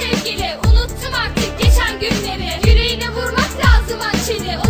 sevgili. Unuttum artık geçen günleri. Yüreğine vurmak lazım hançeri